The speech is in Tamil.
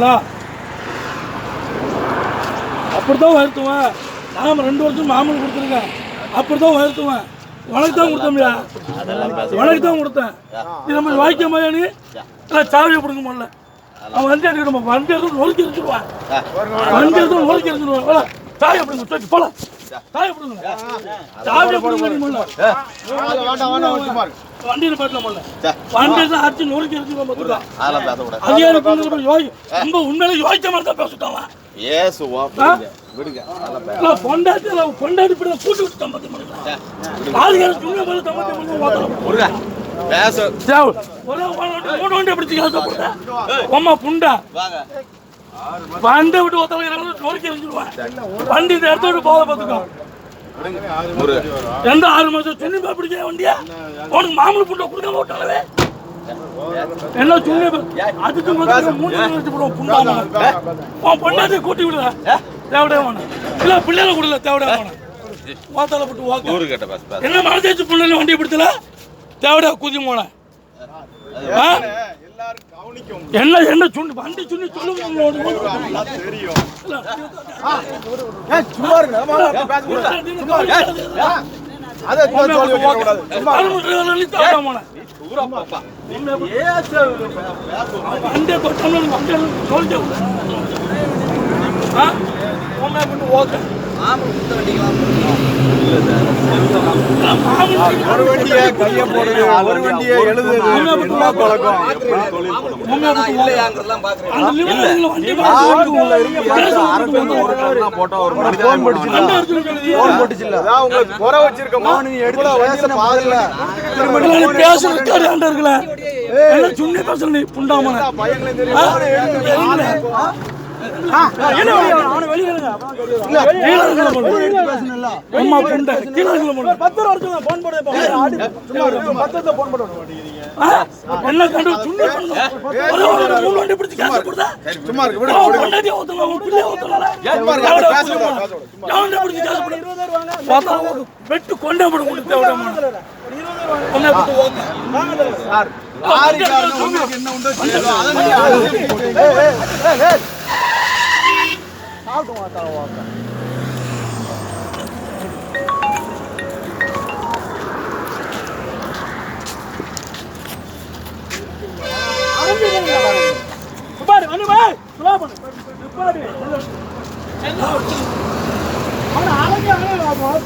கொடுத்தீங்களா அப்படித்தான் உயர்த்துவேன் நாம் ரெண்டு வருஷம் மாமூல் கொடுத்துருக்கேன் அப்படித்தான் உயர்த்துவேன் உனக்கு தான் கொடுத்தோம்யா உனக்கு தான் கொடுத்தேன் இது நம்ம வாய்க்க மாயானி இல்லை சாவியை பிடுங்க முடியல அவன் வண்டி எடுக்கணும் வண்டி எடுத்து நொறுக்கி எடுத்துருவான் வண்டி எடுத்து நொறுக்கி எடுத்துருவான் போல சாவியை பிடுங்க தூக்கி போல சாவியை பிடுங்க சாவியை பிடுங்க நீ முடியல வண்டியில் போயிடலாம் முடியல வண்டி தான் அடிச்சு நொறுக்கி எடுத்துருவான் பார்த்துக்கலாம் அதெல்லாம் பேசக்கூடாது அதிகாரி பிள்ளைங்க யோகி ரொம்ப உண்மையில யோசிச்ச மாதிரி தான் பேசிட்டான் ஏசுவோம் விடுங்க அதெல்லாம் பேச பொண்டாட்டி இப்படி தான் கூட்டி விட்டு தம்பத்தி பண்ணிக்கலாம். ஆளுகளை சும்மா போய் பண்ணி ஓட்டலாம். முருகா பேச ஒரே மூணு வண்டி பிடிச்சு. அம்மா புண்டா. வாங்க வண்டி விட்டு ஒருத்தவங்க நொறுக்கி எறிஞ்சிருவேன். வண்டி இந்த இடத்த விட்டு போக பார்த்துக்கோ. முருகா எந்த ஆறு மாசம் சுண்ணி போய் பிடிக்கிற வண்டியா? உனக்கு மாமூல் புண்டை கொடுக்காம விட்டாங்களே. என்ன போய்- அதுக்கு முதல்ல மூஞ்சி வச்சு போடுவோம், புண்டாம. உன் பொண்டாட்டியை கூட்டி விடுற. தேவடே வேணாம். இல்ல, பிள்ளைகளை கொடுல, தேவடே வேணாம். ஓத்தால போட்டு பேச என்ன மனசேச்சு புள்ள வண்டியை பிடிச்சல தேவடா குதி போன ஆ? எல்லாரும் கவனிக்கும் என்ன என்ன சுண்ணி வண்டி சுண்ணி சொல்லுங்க தெரியும் சும்மா சொல்லிட்டு ஆ ஒரு வண்டியை கையை போடுது ஒரு வண்டியை எழுதுறது பழக்கம் அந்த லிவரில் போட்டா ஒரு போன் படிச்சுல போன் அதான் உங்களுக்கு குறை நீ எடுத்து பாருல சுண்ணி பேசல நீ புண்டாமன பத்து போட என்ன கண்டு மூணு வண்டி பிடிச்சு கேஸ் கொடுத்தா? சும்மா இருக்கு விடு. பொண்டாட்டி? எவன்டா பிடிச்சு கொடு? பார்த்தா அவன் வெட்டு கொண்டே போட மாட்டான்? கொண்டே ஓங்க. லாரிக்காரன் உங்களுக்கு என்ன உண்டோ செய்யணும். அதை நீங்க ஆளுக்கு போட்டு. ஏய், ஏய், ஏய், ஏய். பாரு, அண்ணு பாரு. slow பண்ணு. பாரு. அவனை அழகா, அழகா, அவன்